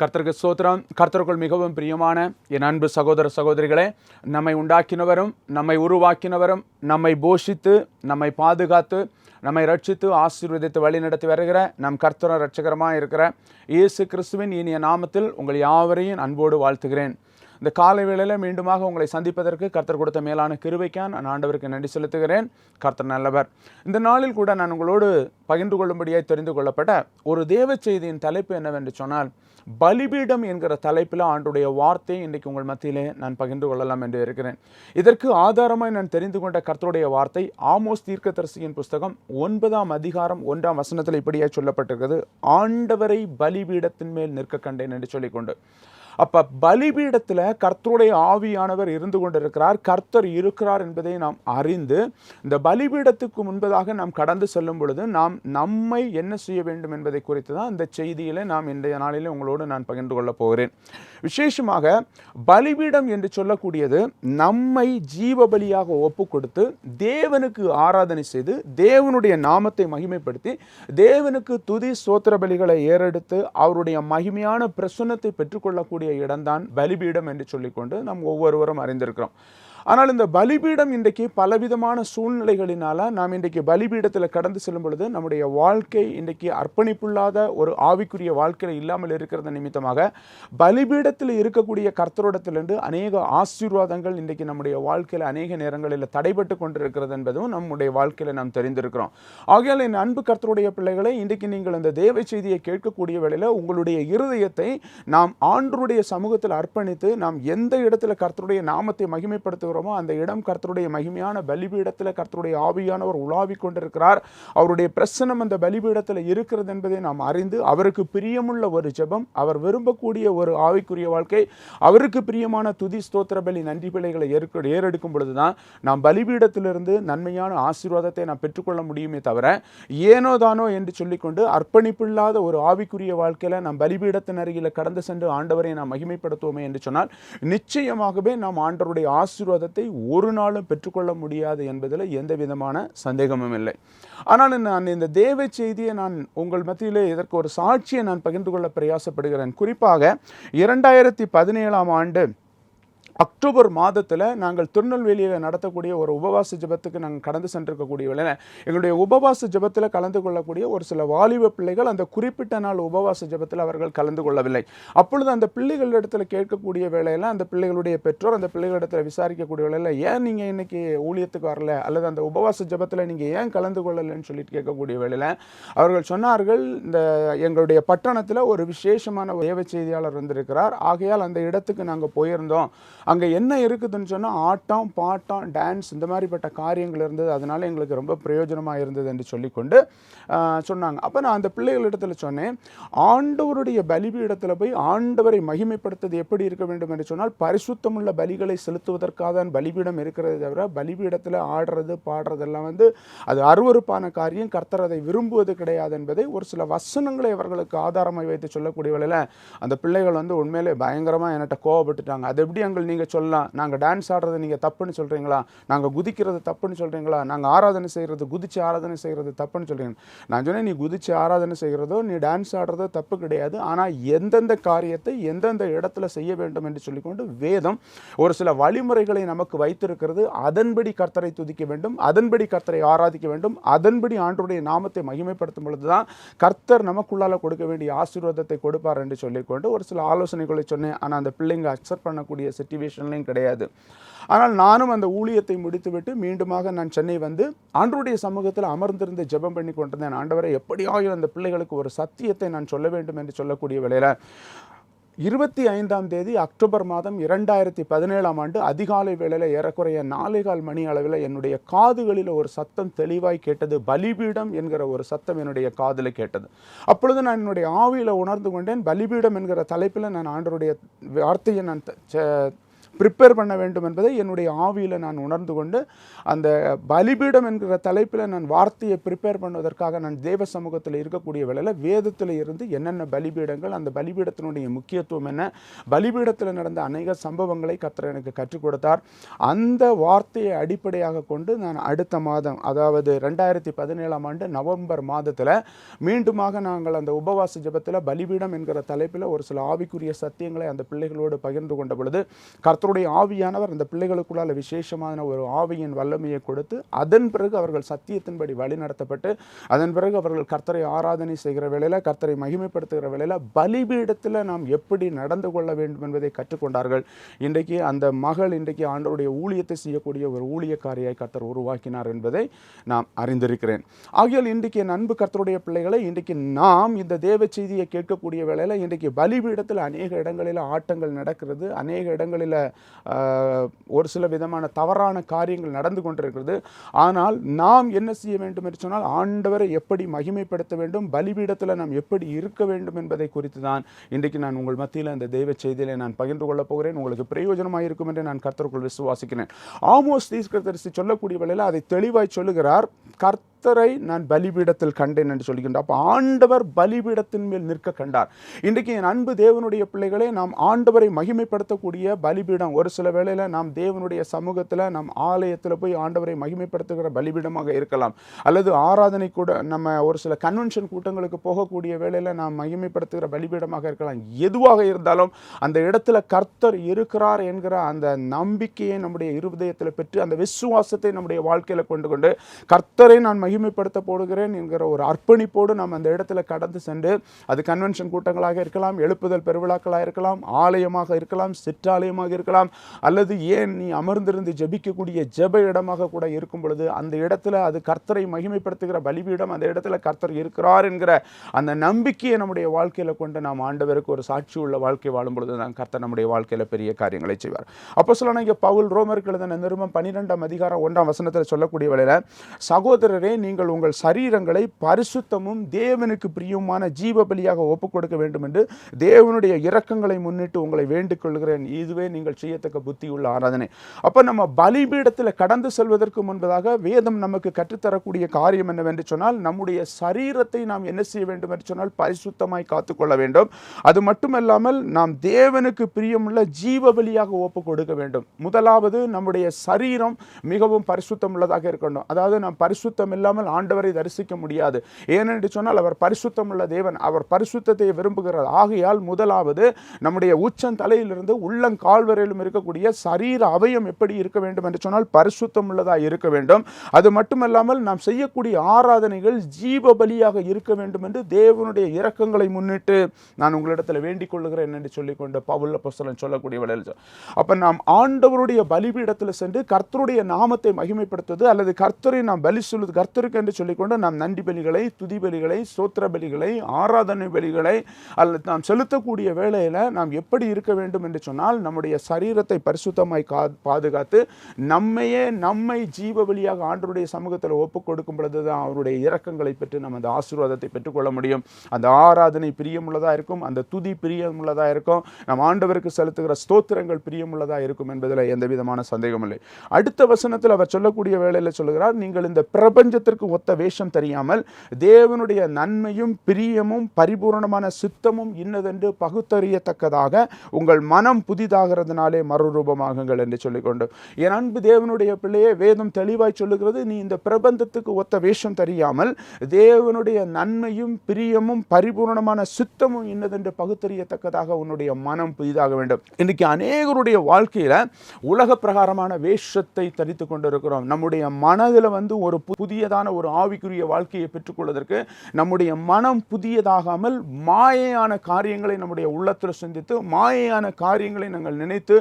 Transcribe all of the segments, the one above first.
கர்த்தருக்கு சோத்திரம் கர்த்தருக்குள் மிகவும் பிரியமான என் அன்பு சகோதர சகோதரிகளே நம்மை உண்டாக்கினவரும் நம்மை உருவாக்கினவரும் நம்மை போஷித்து நம்மை பாதுகாத்து நம்மை ரட்சித்து ஆசீர்வதித்து வழிநடத்தி வருகிற நம் கர்த்தர ரட்சகரமாக இருக்கிற இயேசு கிறிஸ்துவின் இனிய நாமத்தில் உங்கள் யாவரையும் அன்போடு வாழ்த்துகிறேன். இந்த காலை வேளையில் மீண்டுமாக உங்களை சந்திப்பதற்கு கர்த்தர் கொடுத்த மேலான கிருவைக்கான் நான் ஆண்டவருக்கு நன்றி செலுத்துகிறேன். கர்த்தர் நல்லவர். இந்த நாளில் கூட நான் உங்களோடு பகிர்ந்து கொள்ளும்படியாக தெரிந்து கொள்ளப்பட்ட ஒரு தேவ செய்தியின் தலைப்பு என்னவென்று சொன்னால் பலிபீடம் என்கிற தலைப்பில் ஆண்டுடைய வார்த்தை இன்றைக்கு உங்கள் மத்தியிலே நான் பகிர்ந்து கொள்ளலாம் என்று இருக்கிறேன். இதற்கு ஆதாரமாய் நான் தெரிந்து கொண்ட கர்த்தருடைய வார்த்தை ஆமோஸ் தீர்க்கதரிசியின் புஸ்தகம் ஒன்பதாம் அதிகாரம் ஒன்றாம் வசனத்தில் இப்படியே சொல்லப்பட்டிருக்கிறது. ஆண்டவரை பலிபீடத்தின் மேல் நிற்க கண்டேன் என்று சொல்லிக்கொண்டு. அப்போ பலிபீடத்தில் கர்த்தருடைய ஆவியானவர் இருந்து கொண்டிருக்கிறார். கர்த்தர் இருக்கிறார் என்பதை நாம் அறிந்து இந்த பலிபீடத்துக்கு முன்பதாக நாம் கடந்து செல்லும் பொழுது நாம் நம்மை என்ன செய்ய வேண்டும் என்பதை குறித்து தான் இந்த செய்தியில் நாம் இன்றைய நாளிலே உங்களோடு நான் பகிர்ந்து கொள்ளப் போகிறேன். விசேஷமாக பலிபீடம் என்று சொல்லக்கூடியது நம்மை ஜீவ பலியாக ஒப்பு கொடுத்து தேவனுக்கு ஆராதனை செய்து தேவனுடைய நாமத்தை மகிமைப்படுத்தி தேவனுக்கு துதி சோத்திர பலிகளை ஏறெடுத்து அவருடைய மகிமையான பிரசன்னத்தை பெற்றுக்கொள்ளக்கூடிய இடம்தான் பலிபீடம் என்று சொல்லிக்கொண்டு நாம் ஒவ்வொருவரும் அறிந்திருக்கிறோம். ஆனால் இந்த பலிபீடம் இன்றைக்கு பலவிதமான சூழ்நிலைகளினால் நாம் இன்றைக்கு பலிபீடத்தில் கடந்து செல்லும் பொழுது நம்முடைய வாழ்க்கை இன்றைக்கு அர்ப்பணிப்புள்ளாத ஒரு ஆவிக்குரிய வாழ்க்கையில் இல்லாமல் இருக்கிறது நிமித்தமாக பலிபீடத்தில் இருக்கக்கூடிய கர்த்தரோடத்திலிருந்து அநேக ஆசீர்வாதங்கள் இன்றைக்கு நம்முடைய வாழ்க்கையில் அநேக நேரங்களில் தடைபட்டு கொண்டிருக்கிறது என்பதும் நம்முடைய வாழ்க்கையில் நாம் தெரிந்திருக்கிறோம். ஆகையால் என் அன்பு கர்த்தருடைய பிள்ளைகளை இன்றைக்கு நீங்கள் இந்த தேவ செய்தியை கேட்கக்கூடிய வேளையில் உங்களுடைய இருதயத்தை நாம் ஆண்டருடைய சமூகத்தில் அர்ப்பணித்து நாம் எந்த இடத்துல கர்த்தருடைய நாமத்தை மகிமைப்படுத்துகிறோமோ அந்த இடம் கர்த்தருடைய மகிமையான பலிபீடத்தில் கர்த்தருடைய ஆவியானவர் உலாவிக் கொண்டிருக்கிறார். அவருடைய பிரசனம் அந்த பலிபீடத்தில் இருக்கிறது என்பதை நாம் அறிந்து அவருக்கு பிரியமுள்ள ஒரு ஜெபம் அவர் விரும்பக்கூடிய ஒரு ஆவிக்குரிய வாழ்க்கை அவருக்கு பிரியமான துதி ஸ்தோத்திர பலி நன்றி பிள்ளைகளை ஏற்க ஏறெடுக்கும் பொழுது தான் நாம் பலிபீடத்திலிருந்து நன்மையான ஆசீர்வாதத்தை நாம் பெற்றுக்கொள்ள முடியுமே தவிர ஏனோ தானோ என்று சொல்லிக்கொண்டு அர்ப்பணிப்பில்லாத ஒரு ஆவிக்குரிய வாழ்க்கையில் நாம் பலிபீடத்தின் அருகில் கடந்து சென்று ஆண்டவரை நாம் மகிமைப்படுத்துவோமே என்று சொன்னால் நிச்சயமாகவே நாம் ஆண்டவருடைய ஆசீர்வாத ஆசீர்வாதத்தை ஒரு நாளும் பெற்றுக்கொள்ள முடியாது என்பதில் எந்த விதமான சந்தேகமும் இல்லை. ஆனால் நான் இந்த தேவ செய்தியை நான் உங்கள் மத்தியிலே இதற்கு ஒரு சாட்சியை நான் பகிர்ந்து கொள்ள பிரயாசப்படுகிறேன். குறிப்பாக இரண்டாயிரத்தி பதினேழாம் ஆண்டு அக்டோபர் மாதத்தில் நாங்கள் திருநெல்வேலியில் நடத்தக்கூடிய ஒரு உபவாச ஜெபத்துக்கு நாங்கள் கடந்து சென்றிருக்கக்கூடிய வேலை எங்களுடைய உபவாச ஜெபத்தில் கலந்து கொள்ளக்கூடிய ஒரு சில வாலிப பிள்ளைகள் அந்த குறிப்பிட்ட நாள் உபவாச ஜெபத்தில் அவர்கள் கலந்து கொள்ளவில்லை. அப்பொழுது அந்த பிள்ளைகளிடத்தில் கேட்கக்கூடிய வேலையில் அந்த பிள்ளைகளுடைய பெற்றோர் அந்த பிள்ளைகளிடத்தில் விசாரிக்கக்கூடிய வேலையில் ஏன் நீங்கள் இன்னைக்கு ஊழியத்துக்கு வரல? அல்லது அந்த உபவாச ஜெபத்தில் நீங்கள் ஏன் கலந்து கொள்ளலைன்னு சொல்லிட்டு கேட்கக்கூடிய வேலையில் அவர்கள் சொன்னார்கள் இந்த எங்களுடைய பட்டணத்தில் ஒரு விசேஷமான தேவை செய்தியாளர் வந்திருக்கிறார். ஆகையால் அந்த இடத்துக்கு நாங்கள் போயிருந்தோம். அங்கே என்ன இருக்குதுன்னு சொன்னால் ஆட்டம் பாட்டம் டான்ஸ் இந்த மாதிரிப்பட்ட காரியங்கள் இருந்தது. அதனால எங்களுக்கு ரொம்ப பிரயோஜனமாக இருந்தது என்று சொல்லிக்கொண்டு சொன்னாங்க. அப்போ நான் அந்த பிள்ளைகளிடத்தில் சொன்னேன் ஆண்டவருடைய பலிபீடத்தில் போய் ஆண்டவரை மகிமைப்படுத்துவது எப்படி இருக்க வேண்டும்? என்று சொன்னால் பரிசுத்தமுள்ள பலிகளை செலுத்துவதற்காக தான் பலிபீடம் இருக்கிறது தவிர பலிபீடத்தில் ஆடுறது பாடுறதெல்லாம் வந்து அது அருவருப்பான காரியம். கர்த்தர் அதை விரும்புவது கிடையாது என்பதை ஒரு சில வசனங்களை அவர்களுக்கு ஆதாரமாக வைத்து சொல்லக்கூடிய வேலையில் அந்த பிள்ளைகள் வந்து உண்மையிலே பயங்கரமாக என்கிட்ட கோவப்பட்டுட்டாங்க. அது எப்படி எங்கள் நீங்கள் சொல்லலாம். நாங்கள் டான்ஸ் ஆடுறது நீங்கள் தப்புன்னு சொல்கிறீங்களா நாங்கள் குதிக்கிறது தப்புன்னு சொல்கிறீங்களா நாங்கள் ஆராதனை செய்கிறது குதிச்சு ஆராதனை செய்கிறது தப்புன்னு சொல்கிறீங்க நான் சொன்னேன் நீ குதிச்சு ஆராதனை செய்கிறதோ நீ டான்ஸ் ஆடுறதோ தப்பு கிடையாது. ஆனால் எந்தெந்த காரியத்தை எந்தெந்த இடத்துல செய்ய வேண்டும் என்று சொல்லிக்கொண்டு வேதம் ஒரு சில வழிமுறைகளை நமக்கு வைத்திருக்கிறது. அதன்படி கர்த்தரை துதிக்க வேண்டும். அதன்படி கர்த்தரை ஆராதிக்க வேண்டும். அதன்படி ஆண்டருடைய நாமத்தை மகிமைப்படுத்தும் பொழுது தான் கர்த்தர் நமக்குள்ளால கொடுக்க வேண்டிய ஆசீர்வாதத்தை கொடுப்பார் என்று சொல்லிக்கொண்டு ஒரு சில ஆலோசனைகளை சொன்னேன். ஆனால் அந்த பிள்ளைங்க அக்செப்ட் பண்ணக்கூடிய சுச்சுவேஷன்லையும் கிடையாது. ஆனால் நானும் அந்த ஊழியத்தை முடித்துவிட்டு மீண்டுமாக நான் சென்னை வந்து ஆண்டருடைய சமூகத்தில் அமர்ந்திருந்து ஜெபம் பண்ணி கொண்டிருந்தேன். ஆண்டவரை எப்படியாயும் அந்த பிள்ளைகளுக்கு ஒரு சத்தியத்தை நான் சொல்ல வேண்டும் என்று சொல்லக்கூடிய வேளையில் இருபத்தி ஐந்தாம் தேதி அக்டோபர் மாதம் இரண்டாயிரத்தி பதினேழாம் ஆண்டு அதிகாலை வேளையில் ஏறக்குறைய நாலேகால் மணி அளவில் என்னுடைய காதுகளில் ஒரு சத்தம் தெளிவாய் கேட்டது. பலிபீடம் என்கிற ஒரு சத்தம் என்னுடைய காதில் கேட்டது. அப்பொழுது நான் என்னுடைய ஆவியில் உணர்ந்து கொண்டேன். பலிபீடம் என்கிற தலைப்பில் நான் ஆண்டருடைய வார்த்தையை நான் த- ச- ப்ரிப்பேர் பண்ண வேண்டும் என்பதை என்னுடைய ஆவியில் நான் உணர்ந்து கொண்டு அந்த பலிபீடம் என்கிற தலைப்பில் நான் வார்த்தையை ப்ரிப்பேர் பண்ணுவதற்காக நான் தேவ சமூகத்தில் இருக்கக்கூடிய வேளையில் வேதத்தில் இருந்து என்னென்ன பலிபீடங்கள் அந்த பலிபீடத்தினுடைய முக்கியத்துவம் என்ன பலிபீடத்தில் நடந்த அநேக சம்பவங்களை கர்த்தர் எனக்கு கற்றுக் கொடுத்தார். அந்த வார்த்தையை அடிப்படையாக கொண்டு நான் அடுத்த மாதம் அதாவது ரெண்டாயிரத்தி பதினேழாம் ஆண்டு நவம்பர் மாதத்தில் மீண்டுமாக நாங்கள் அந்த உபவாச ஜெபத்தில் பலிபீடம் என்கிற தலைப்பில் ஒரு சில ஆவிக்குரிய சத்தியங்களை அந்த பிள்ளைகளோடு பகிர்ந்து கொண்ட பொழுது கர்த்தருடைய ஆவியானவர் அந்த பிள்ளைகளுக்குள்ளால விசேஷமான ஒரு ஆவியின் வல்லமையை கொடுத்து அதன் பிறகு அவர்கள் சத்தியத்தின்படி வழி நடத்தப்பட்டு அதன் பிறகு அவர்கள் கர்த்தரை ஆராதனை செய்கிற வேளையில் கர்த்தரை மகிமைப்படுத்துகிற வேளையில் பலிபீடத்தில் நாம் எப்படி நடந்து கொள்ள வேண்டும் என்பதை கற்றுக்கொண்டார்கள். இன்றைக்கு அந்த மகள் இன்றைக்கு ஆண்டவருடைய ஊழியத்தை செய்யக்கூடிய ஒரு ஊழியக்காரியாய் கர்த்தர் உருவாக்கினார் என்பதை நாம் அறிந்திருக்கிறேன். ஆகியால் இன்றைக்கு அன்பு கர்த்தருடைய பிள்ளைகளை இன்றைக்கு நாம் இந்த தேவ செய்தியை கேட்கக்கூடிய வேளையில் இன்றைக்கு பலிபீடத்தில் அநேக இடங்களில் ஆட்டங்கள் நடக்கிறது அநேக இடங்களில் ஒரு சில விதமான தவறான காரியங்கள் நடந்து கொண்டிருக்கிறது. ஆனால் நாம் என்ன செய்ய வேண்டும் என்று சொன்னால் ஆண்டவரை எப்படி மகிமைப்படுத்த வேண்டும் பலிபீடத்தில் நாம் எப்படி இருக்க வேண்டும் என்பதை குறித்து தான் இன்றைக்கு நான் உங்கள் மத்தியில் அந்த தெய்வ செய்தியிலே நான் பகிர்ந்து கொள்ளப் போகிறேன். உங்களுக்கு பிரயோஜனமாக இருக்கும் என்று நான் கர்த்தருக்குள் விசுவாசிக்கிறேன். ஆமோஸ் தீர்க்கதரிசி சொல்லக்கூடிய வேளையில் அதை தெளிவாய் சொல்லுகிறார். கர்த்த கர்த்தரை நான் பலிபீடத்தில் கண்டேன் என்று சொல்கின்றார் அப்போ ஆண்டவர் பலிபீடத்தின் மேல் நிற்க கண்டார். இன்றைக்கு என் அன்பு தேவனுடைய பிள்ளைகளே நாம் ஆண்டவரை மகிமைப்படுத்தக்கூடிய பலிபீடம். ஒரு சில வேளையில் நாம் தேவனுடைய சமூகத்தில் நாம் ஆலயத்தில் போய் ஆண்டவரை மகிமைப்படுத்துகிற பலிபீடமாக இருக்கலாம். அல்லது ஆராதனை கூட நம்ம ஒரு சில கன்வென்ஷன் கூட்டங்களுக்கு போகக்கூடிய வேளையில் நாம் மகிமைப்படுத்துகிற பலிபீடமாக இருக்கலாம். எதுவாக இருந்தாலும் அந்த இடத்துல கர்த்தர் இருக்கிறார் என்கிற அந்த நம்பிக்கையை நம்முடைய இருதயத்தில் பெற்று அந்த விசுவாசத்தை நம்முடைய வாழ்க்கையில் கொண்டு கொண்டு கர்த்தரை நான் மகிமைப்படுத்த போடுகிறேன் என்கிற ஒரு அர்ப்பணிப்போடு நாம் அந்த இடத்துல கடந்து சென்று அது கன்வென்ஷன் கூட்டங்களாக இருக்கலாம் எழுப்புதல் பெருவிழாக்களாக இருக்கலாம் ஆலயமாக இருக்கலாம் சிற்றாலயமாக இருக்கலாம் அல்லது ஏன் நீ அமர்ந்திருந்து ஜெபிக்கக்கூடிய ஜெப இடமாக கூட இருக்கும் பொழுது அந்த இடத்துல அது கர்த்தரை மகிமைப்படுத்துகிற பலிபீடம் அந்த இடத்துல கர்த்தர் இருக்கிறார் என்கிற அந்த நம்பிக்கையை நம்முடைய வாழ்க்கையில் கொண்டு நாம் ஆண்டவருக்கு ஒரு சாட்சி உள்ள வாழ்க்கை வாழும் பொழுது தான் கர்த்தர் நம்முடைய வாழ்க்கையில் பெரிய காரியங்களை செய்வார். அப்போ சொல்லணும் இங்கே பவுல் ரோமருக்கு எழுதின நிருபம் பன்னிரெண்டாம் அதிகாரம் ஒன்றாம் வசனத்தில் சொல்லக்கூடிய வழியில் சகோதரரே நீங்கள் உங்கள் சரீரங்களை பரிசுத்தமும் தேவனுக்கு பிரியமான ஜீவ பலியாக ஒப்புக் கொடுக்க வேண்டும் என்று தேவனுடைய இரக்கங்களை முன்னிட்டு உங்களை வேண்டிக் கொள்கிறேன். இதுவே நீங்கள் செய்யத்தக்க புத்தியுள்ள ஆராதனை. அப்போ நம்ம பலிபீடத்தில் கடந்து செல்வதற்கு முன்பதாக வேதம் நமக்கு கற்றுத்தரக்கூடிய காரியம் என்னவென்று சொன்னால் நம்முடைய சரீரத்தை நாம் என்ன செய்ய வேண்டும் என்று சொன்னால் பரிசுத்தமாய் காத்துக்கொள்ள வேண்டும். அது மட்டுமல்லாமல் நாம் தேவனுக்கு பிரியமுள்ள ஜீவ பலியாக ஒப்பு கொடுக்க வேண்டும். முதலாவது நம்முடைய சரீரம் மிகவும் பரிசுத்தம் உள்ளதாக இருக்கணும். அதாவது நாம் பரிசுத்தம் இல்லாமல் ஆண்டவரை தரிசிக்க முடியாது. ஏனென்று சொன்னால் அவர் பரிசுத்தம் உள்ள தேவன். அவர் பரிசுத்தத்தை விரும்புகிறார். ஆகையால் முதலாவது நம்முடைய உச்சம் தலையிலிருந்து உள்ளங்கால் வரையிலும் இருக்கக்கூடிய சரீர அவயம் எப்படி இருக்க வேண்டும் என்று சொன்னால் பரிசுத்தம் உள்ளதாக இருக்க வேண்டும். அது மட்டுமல்லாமல் நாம் செய்யக்கூடிய ஆராதனைகள் ஜீவ பலியாக இருக்க வேண்டும் என்று தேவனுடைய இரக்கங்களை முன்னிட்டு நான் உங்களிடத்தில் வேண்டிக் கொள்ளுகிறேன் என்று சொல்லிக்கொண்டு பவுல் அப்போஸ்தலன் சொல்லக்கூடிய வேளையில் அப்ப நாம் ஆண்டவருடைய பலிபீடத்தில் சென்று கர்த்தருடைய நாமத்தை மகிமைப்படுத்துவது அல்லது கர்த்தரை நாம் பலி சொல்வது கர்த்தருக்கு என்று சொல்லிக்கொண்டு நாம் நன்றி பலிகளை துதி பலிகளை சோத்திர பலிகளை ஆராதனை பலிகளை அல்லது நாம் செலுத்தக்கூடிய வேளையில் நாம் எப்படி இருக்க வேண்டும் என்று சொன்னால் நம்முடைய சரீரத்தை பரிசுத்தமாய் கா பாதுகாத்து நம்மையே நம்மை ஜீவ வழியாக ஆண்டருடைய சமூகத்தில் ஒப்புக் கொடுக்கும் பொழுது தான் அவருடைய இறக்கங்களை பெற்று நம்ம அந்த ஆசீர்வாதத்தை பெற்றுக்கொள்ள முடியும். அந்த ஆராதனை பிரியமுள்ளதாக இருக்கும் அந்த துதி பிரியமுள்ளதாக இருக்கும் நம் ஆண்டவருக்கு செலுத்துகிற ஸ்தோத்திரங்கள் பிரியமுள்ளதாக இருக்கும் என்பதில் எந்த விதமான சந்தேகம் இல்லை. அடுத்த வசனத்தில் அவர் சொல்லக்கூடிய வேலையில் சொல்லுகிறார் நீங்கள் இந்த பிரபஞ்சத்திற்கு ஒத்த வேஷம் தெரியாமல் தேவனுடைய நன்மையும் பிரியமும் பரிபூரணமான சித்தமும் இன்னதென்று பகுத்தறியத்தக்கதாக உங்கள் மனம் புதிதாகிறதுனாலே மறுரூபமாகுங்கள் என்று சொல்லிக்கொண்டு. என் அன்பு தேவனுடைய பிள்ளையே வேதம் தெளிவாய் சொல்லுகிறது. நீ இந்த பிரபந்தத்துக்கு ஒத்த வேஷம் தெரியாமல் தேவனுடைய நன்மையும் பிரியமும் பரிபூரணமான சித்தமும் இன்னதென்று பகுத்தறியத்தக்கதாக உன்னுடைய மனம் புதிதாக வேண்டும். இன்னைக்கு அநேகருடைய வாழ்க்கையில உலக பிரகாரமான வேஷத்தை தரித்து கொண்டிருக்கிறோம். நம்முடைய மனதில் வந்து ஒரு புதிய புதியதான ஒரு ஆவிக்குரிய வாழ்க்கையை பெற்றுக்கொள்வதற்கு நம்முடைய மனம் புதியதாகாமல் மாயையான காரியங்களை நம்முடைய உள்ளத்தில் சிந்தித்து மாயையான காரியங்களை நாங்கள் நினைத்து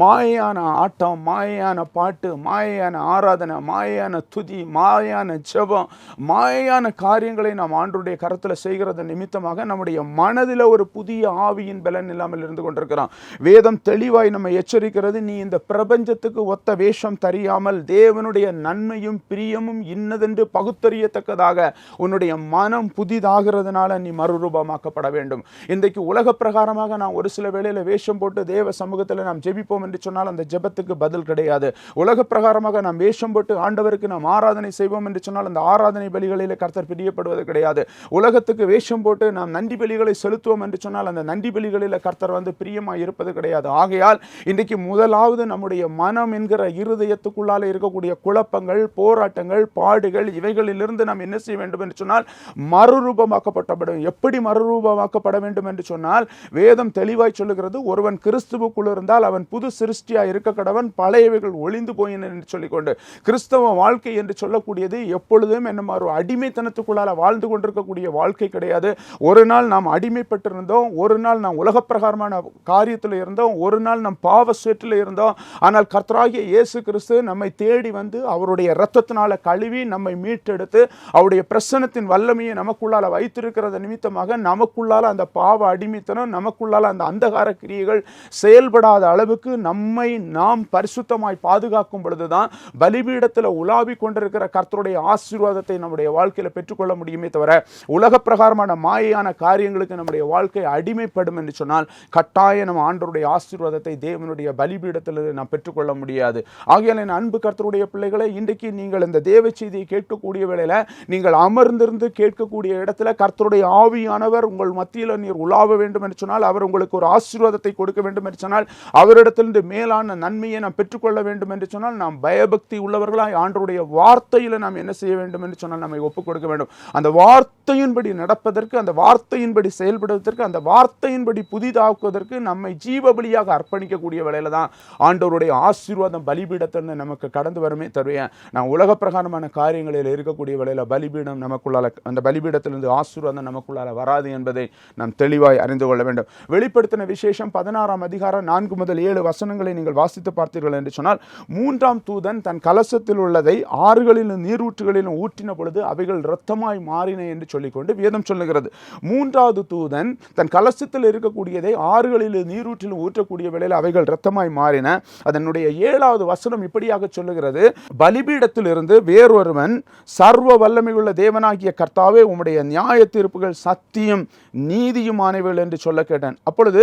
மாயையான ஆட்டம் மாயையான பாட்டு மாயையான ஆராதனை மாயையான துதி மாயையான ஜெபம் மாயையான காரியங்களை நாம் ஆண்டுடைய கரத்தில் செய்கிறது நிமித்தமாக நம்முடைய மனதில் ஒரு புதிய ஆவியின் பலன் இல்லாமல் இருந்து கொண்டிருக்கிறோம் வேதம் தெளிவாய் நம்ம எச்சரிக்கிறது நீ இந்த பிரபஞ்சத்துக்கு ஒத்த வேஷம் தெரியாமல் தேவனுடைய நன்மையும் பிரியமும் இன்னது இன்னதென்று பகுத்தறியத்தக்கதாக உன்னுடைய மனம் புதிதாகிறதுனால நீ மறுரூபமாக்கப்பட வேண்டும். இன்றைக்கு உலக பிரகாரமாக நான் ஒரு சில வேளையில் வேஷம் போட்டு தேவ சமூகத்தில் நாம் ஜெபிப்போம் என்று சொன்னால் அந்த ஜெபத்துக்கு பதில் கிடையாது. உலக பிரகாரமாக நாம் வேஷம் போட்டு ஆண்டவருக்கு நாம் ஆராதனை செய்வோம் என்று சொன்னால் அந்த ஆராதனை பலிகளில் கர்த்தர் பிரியப்படுவது கிடையாது. உலகத்துக்கு வேஷம் போட்டு நாம் நன்றி பலிகளை செலுத்துவோம் என்று சொன்னால் அந்த நன்றி பலிகளில் கர்த்தர் வந்து பிரியமாக இருப்பது கிடையாது. ஆகையால் இன்றைக்கு முதலாவது நம்முடைய மனம் என்கிற இருதயத்துக்குள்ளாலே இருக்கக்கூடிய குழப்பங்கள் போராட்டங்கள் பாடுகள் இவைகளிலிருந்து நாம் என்ன செய்ய வேண்டும் என்று சொன்னால் மறுரூபமாக்கப்பட்டப்படும் எப்படி மறுரூபமாக்கப்பட வேண்டும் என்று சொன்னால் வேதம் தெளிவாய் சொல்லுகிறது ஒருவன் கிறிஸ்துவுக்குள் இருந்தால் அவன் புது சிருஷ்டியா இருக்க கடவன் பழையவைகள் ஒளிந்து போயின என்று சொல்லிக்கொண்டு. கிறிஸ்தவ வாழ்க்கை என்று சொல்லக்கூடியது எப்பொழுதும் என்ன ஒரு அடிமைத்தனத்துக்குள்ளால் வாழ்ந்து கொண்டிருக்கக்கூடிய வாழ்க்கை கிடையாது. ஒரு நாள் நாம் அடிமைப்பட்டிருந்தோம் ஒரு நாள் நாம் உலக பிரகாரமான காரியத்தில் இருந்தோம் ஒரு நாள் நம் பாவ சேற்றில் இருந்தோம். ஆனால் கர்த்தராகிய இயேசு கிறிஸ்து நம்மை தேடி வந்து அவருடைய இரத்தத்தினால கழுவி நம்மை மீட்டெடுத்து அவருடைய பிரசனத்தின் வல்லமையை நமக்குள்ளால் வைத்திருக்கிறது நிமித்தமாக நமக்குள்ளால் அந்த பாவ அடிமைத்தனம் நமக்குள்ளால் அந்த அந்தகார கிரியைகள் செயல்படாத அளவுக்கு நம்மை நாம் பரிசுத்தமாய் பாதுகாக்கும் பொழுதுதான் பலிபீடத்தில் உலாவி கொண்டிருக்கிற கர்த்தருடைய ஆசீர்வாதத்தை நம்முடைய வாழ்க்கையில் பெற்றுக்கொள்ள முடியுமே தவிர உலக பிரகாரமான மாயையான காரியங்களுக்கு நம்முடைய வாழ்க்கை அடிமைப்படும் என்று சொன்னால் கட்டாய நம்ம ஆண்டருடைய ஆசீர்வாதத்தை தேவனுடைய பலிபீடத்தில் நாம் பெற்றுக்கொள்ள முடியாது. ஆகையால் என் அன்பு கர்த்தருடைய பிள்ளைகளை இன்றைக்கு நீங்கள் இந்த தேவ செய்தியை கேட்கக்கூடிய வேளையில் நீங்கள் அமர்ந்திருந்து கேட்கக்கூடிய இடத்துல கர்த்தருடைய ஆவியானவர் உங்கள் மத்தியில் நீர் உலாவ வேண்டும் என்று சொன்னால் அவர் உங்களுக்கு ஒரு ஆசீர்வாதத்தை கொடுக்க வேண்டும் என்று சொன்னால் அவரிடத்திலிருந்து மேலான நன்மையை நாம் பெற்றுக்கொள்ள வேண்டும் என்று சொன்னால் நாம் பயபக்தி உள்ளவர்களாய் ஆண்டருடைய வார்த்தையில் நாம் என்ன செய்ய வேண்டும் என்று சொன்னால் நம்மை ஒப்புக் கொடுக்க வேண்டும். அந்த வார்த்தையின்படி நடப்பதற்கு அந்த வார்த்தையின்படி செயல்படுவதற்கு அந்த வார்த்தையின்படி புதிதாக்குவதற்கு நம்மை ஜீவபலியாக அர்ப்பணிக்கக்கூடிய வேலையில் தான் ஆண்டவருடைய ஆசீர்வாதம் பலிபீடத்திலிருந்து நமக்கு கடந்து வருமே தருவேன் நான் உலக பிரகாரமான காரியங்கள் காரியங்களில் இருக்கக்கூடிய வேளையில் பலிபீடம் நமக்குள்ளால அந்த பலிபீடத்திலிருந்து ஆசீர்வாதம் நமக்குள்ளால வராது என்பதை நாம் தெளிவாய் அறிந்து கொள்ள வேண்டும். வெளிப்படுத்தின விசேஷம் பதினாறாம் அதிகாரம் நான்கு முதல் ஏழு வசனங்களை நீங்கள் வாசித்து பார்த்தீர்கள் என்று சொன்னால் மூன்றாம் தூதன் தன் கலசத்தில் உள்ளதை ஆறுகளிலும் நீரூற்றுகளிலும் ஊற்றின பொழுது அவைகள் இரத்தமாய் மாறின என்று சொல்லிக்கொண்டு வேதம் சொல்லுகிறது. மூன்றாவது தூதன் தன் கலசத்தில் இருக்கக்கூடியதை ஆறுகளிலும் நீரூற்றிலும் ஊற்றக்கூடிய வேளையில் அவைகள் இரத்தமாய் மாறின. அதனுடைய ஏழாவது வசனம் இப்படியாக சொல்லுகிறது. பலிபீடத்திலிருந்து வேறொருவன் சர்வ வல்லமையுள்ள தேவனாகிய கர்த்தாவே உம்முடைய நியாய தீர்ப்புகள் சத்தியம் நீதியுமானவைகள் என்று சொல்ல கேட்டேன். அப்பொழுது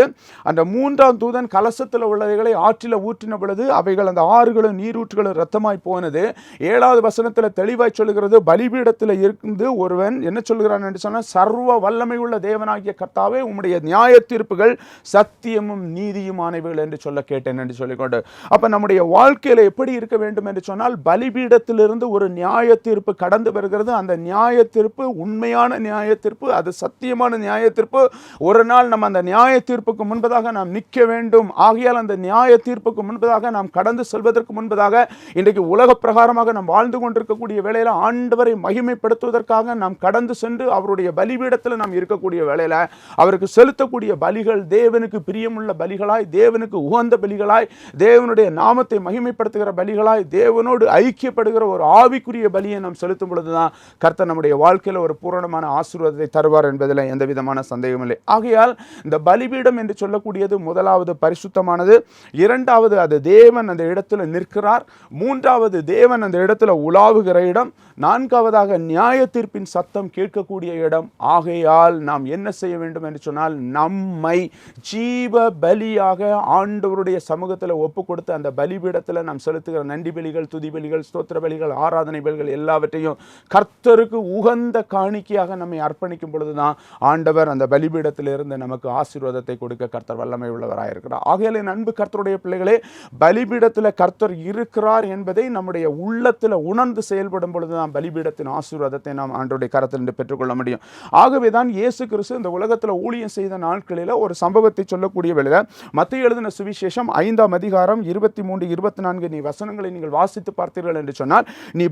அந்த மூன்றாம் தூதன் கலசத்தில் உள்ளவைகளை ஆற்றில் ஊற்றின பொழுது அவைகள் அந்த ஆறுகளும் நீரூற்றுகளும் ரத்தமாய் போனது. ஏழாவது வசனத்தில் தெளிவாய் சொல்கிறது பலிபீடத்தில் இருந்து ஒருவன் என்ன சொல்கிறான் என்று சொன்னால் சர்வ வல்லமை உள்ள தேவனாகிய கர்த்தாவே உம்முடைய நியாய தீர்ப்புகள் சத்தியமும் நீதியுமானவைகள் என்று சொல்ல கேட்டேன் என்று சொல்லிக்கொண்டு. அப்போ நம்முடைய வாழ்க்கையில் எப்படி இருக்க வேண்டும் என்று சொன்னால் பலிபீடத்திலிருந்து ஒரு நியாய தீர்ப்பு கடந்து வருகிறது. அந்த நியாய தீர்ப்பு உண்மையான நியாய தீர்ப்பு அது சத்தியமான நியாய தீர்ப்பு. ஒரு நாள் நம்ம அந்த நியாய தீர்ப்புக்கு முன்பதாக நாம் நிற்க வேண்டும். ஆகையால் அந்த நியாய தீர்ப்புக்கு முன்பதாக நாம் கடந்து செல்வதற்கு முன்பதாக இன்றைக்கு உலக பிரகாரமாக நாம் வாழ்ந்து கொண்டிருக்கக்கூடிய வேலையில் ஆண்டவரை மகிமைப்படுத்துவதற்காக நாம் கடந்து சென்று அவருடைய பலிபீடத்தில் நாம் இருக்கக்கூடிய வேலையில் அவருக்கு செலுத்தக்கூடிய பலிகள் தேவனுக்கு பிரியமுள்ள பலிகளாய் தேவனுக்கு உகந்த பலிகளாய் தேவனுடைய நாமத்தை மகிமைப்படுத்துகிற பலிகளாய் தேவனோடு ஐக்கியப்படுகிற ஒரு ஆவிக்குரிய பலியை நாம் செலுத்தும் பொழுதுதான் கர்த்தர் நம்முடைய வாழ்க்கையில் ஒரு பூரணமான ஆசீர்வாதத்தை தருவார் என்பதில் எந்த விதமான சந்தேகமில்லை ஆகையால் இந்த பலிபீடம் என்று சொல்லக்கூடியது முதலாவது பரிசுத்தமானது. இரண்டாவது அது தேவன் அந்த இடத்துல நிற்கிறார். மூன்றாவது தேவன் அந்த இடத்துல உலாவுகிற இடம். நான்காவதாக நியாய தீர்ப்பின் சத்தம் கேட்கக்கூடிய இடம். ஆகையால் நாம் என்ன செய்ய வேண்டும் என்று சொன்னால் நம்மை ஜீவ பலியாக ஆண்டவருடைய சமூகத்தில் ஒப்பு கொடுத்து அந்த பலிபீடத்தில் நாம் செலுத்துகிற நன்றி பலிகள் துதி பலிகள் ஸ்தோத்திர பலிகள் ஆராதனை பலிகள் எல்லாவற்றையும் கர்த்தருக்கு உகந்த காணிக்கையாக நம்மை அர்ப்பணிக்கும் பொழுதுதான் ஆண்டவர் அந்த பலிபீடத்திலிருந்து நமக்கு ஆசீர்வாதத்தை கொடுக்க கர்த்தர் வல்லமை உள்ளவராக இருக்கிறார். ஆகையால் அன்பு கர்த்தருடைய பிள்ளைகளே பலிபீடத்தில் கர்த்தர் இருக்கிறார் என்பதை நம்முடைய உள்ளத்தில் உணர்ந்து செயல்படும் பொழுதுதான் பலிபீடத்தின் ஆசீர்வாதத்தை நாம் ஆண்டவருடைய கரத்தில் பெற்றுக்கொள்ள முடியும். ஆகவே தான் இயேசு கிறிஸ்து இந்த உலகத்தில் ஊழியம் செய்த நாட்களில் ஒரு சம்பவத்தை சொல்லக்கூடிய வேளையில் மத்திய எழுதின சுவிசேஷம் ஐந்தாம் அதிகாரம் இருபத்தி மூன்று இருபத்தி நான்கு நீ வசனங்களை நீங்கள் வாசித்து பார்த்தீர்கள் என்று சொன்னால் நீ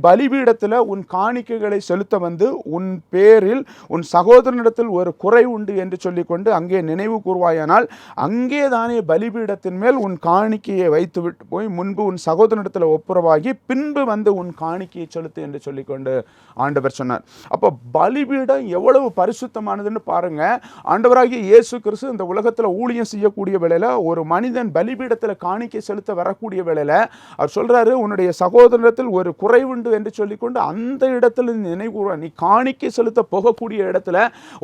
பலிபீடத்தில் உன் காணிக்கைகளை செலுத்த வந்து உன் பேரில் உன் சகோதரனிடத்தில் ஒரு குறை உண்டு என்று சொல்லிக்கொண்டு அங்கே நினைவு கூறுவாயானால் அங்கே தானே பலிபீடத்தின் மேல் உன் காணிக்கையை வைத்து விட்டு போய் முன்பு உன் சகோதரனிடத்தில் ஒப்புரவாகி பின்பு வந்து உன் காணிக்கையை செலுத்து என்று சொல்லிக்கொண்டு ஆண்டவர் சொன்னார். அப்போ பலிபீடம் எவ்வளவு பரிசுத்தமானதுன்னு பாருங்க. ஆண்டவராகிய இயேசு கிறிஸ்து இந்த உலகத்தில் ஊழியம் செய்யக்கூடிய வேளையில் ஒரு மனிதன் பலிபீடத்தில் காணிக்கை செலுத்த வரக்கூடிய வேளையில் அவர் சொல்றாரு உன்னுடைய சகோதரத்தில் ஒரு குறைவுண்டு என்று சொல்லிக்கொண்டு கொண்டு அந்த இடத்துல நீ நீ காணிக்கை செலுத்த போகக்கூடிய இடத்துல